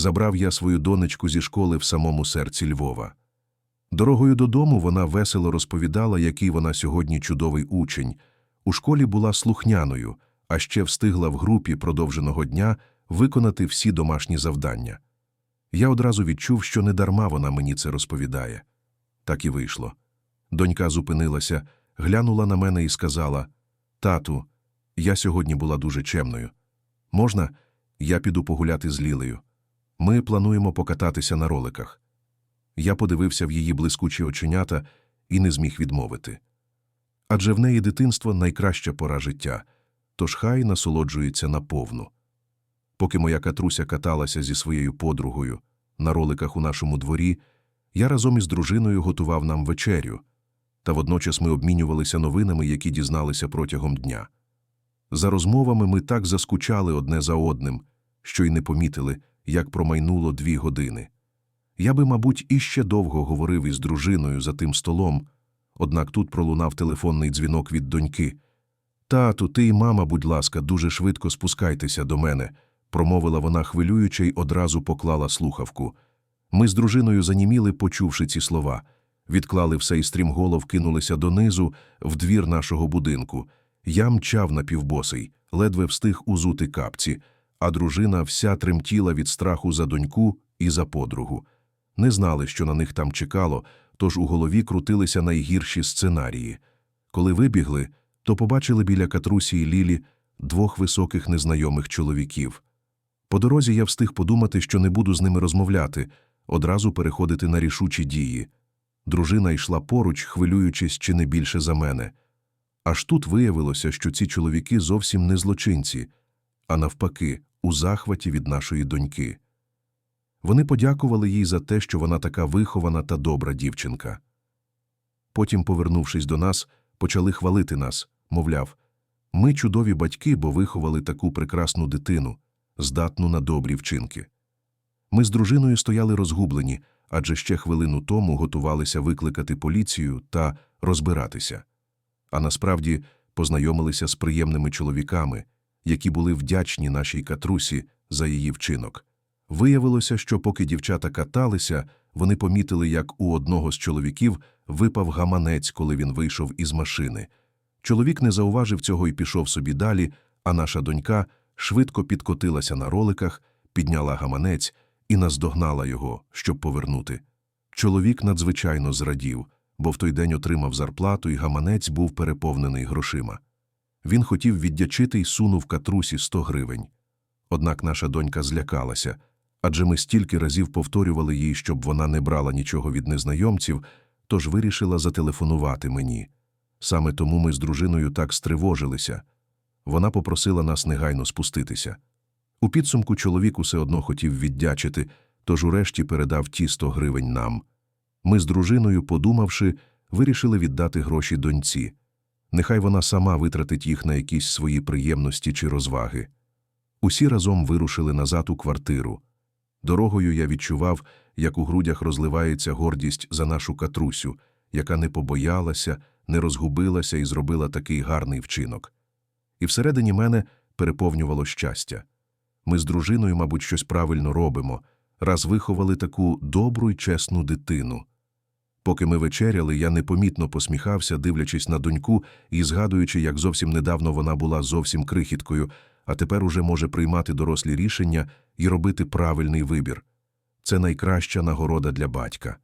забрав я свою донечку зі школи в самому серці Львова. Дорогою додому вона весело розповідала, який вона сьогодні чудовий учень. У школі була слухняною, а ще встигла в групі продовженого дня виконати всі домашні завдання. Я одразу відчув, що недарма вона мені це розповідає. Так і вийшло. Донька зупинилася, глянула на мене і сказала: Тату, я сьогодні була дуже чемною. Можна, я піду погуляти з Лілею. Ми плануємо покататися на роликах. Я подивився в її блискучі оченята і не зміг відмовити. Адже в неї дитинство найкраща пора життя, тож хай насолоджується наповну. Поки моя катруся каталася зі своєю подругою на роликах у нашому дворі, я разом із дружиною готував нам вечерю, та водночас ми обмінювалися новинами, які дізналися протягом дня. За розмовами ми так заскучали одне за одним, що й не помітили, як промайнуло дві години. Я би, мабуть, іще довго говорив із дружиною за тим столом, однак тут пролунав телефонний дзвінок від доньки. Тату, ти і мама, будь ласка, дуже швидко спускайтеся до мене, промовила вона хвилююче й одразу поклала слухавку. Ми з дружиною заніміли, почувши ці слова. Відклали все і стрімголов кинулися донизу, в двір нашого будинку. Я мчав напівбосий, ледве встиг узути капці, а дружина вся тремтіла від страху за доньку і за подругу. Не знали, що на них там чекало, тож у голові крутилися найгірші сценарії. Коли вибігли, то побачили біля катрусі і Лілі двох високих незнайомих чоловіків. По дорозі я встиг подумати, що не буду з ними розмовляти, одразу переходити на рішучі дії. Дружина йшла поруч, хвилюючись чи не більше за мене. Аж тут виявилося, що ці чоловіки зовсім не злочинці, а навпаки, у захваті від нашої доньки. Вони подякували їй за те, що вона така вихована та добра дівчинка. Потім, повернувшись до нас, почали хвалити нас, мовляв, ми чудові батьки, бо виховали таку прекрасну дитину, здатну на добрі вчинки. Ми з дружиною стояли розгублені, адже ще хвилину тому готувалися викликати поліцію та розбиратися. А насправді познайомилися з приємними чоловіками, які були вдячні нашій катрусі за її вчинок. Виявилося, що поки дівчата каталися, вони помітили, як у одного з чоловіків випав гаманець, коли він вийшов із машини. Чоловік не зауважив цього і пішов собі далі, а наша донька швидко підкотилася на роликах, підняла гаманець і наздогнала його, щоб повернути. Чоловік надзвичайно зрадів, бо в той день отримав зарплату, і гаманець був переповнений грошима. Він хотів віддячити й сунув катрусі 100 гривень. Однак наша донька злякалася, адже ми стільки разів повторювали їй, щоб вона не брала нічого від незнайомців, тож вирішила зателефонувати мені. Саме тому ми з дружиною так стривожилися. Вона попросила нас негайно спуститися. У підсумку чоловік усе одно хотів віддячити, тож урешті передав ті 100 гривень нам. Ми з дружиною, подумавши, вирішили віддати гроші доньці. Нехай вона сама витратить їх на якісь свої приємності чи розваги. Усі разом вирушили назад у квартиру. Дорогою я відчував, як у грудях розливається гордість за нашу катрусю, яка не побоялася, не розгубилася і зробила такий гарний вчинок. І всередині мене переповнювало щастя. Ми з дружиною, мабуть, щось правильно робимо, раз виховали таку добру й чесну дитину. Поки ми вечеряли, я непомітно посміхався, дивлячись на доньку і згадуючи, як зовсім недавно вона була зовсім крихіткою, а тепер уже може приймати дорослі рішення і робити правильний вибір. Це найкраща нагорода для батька.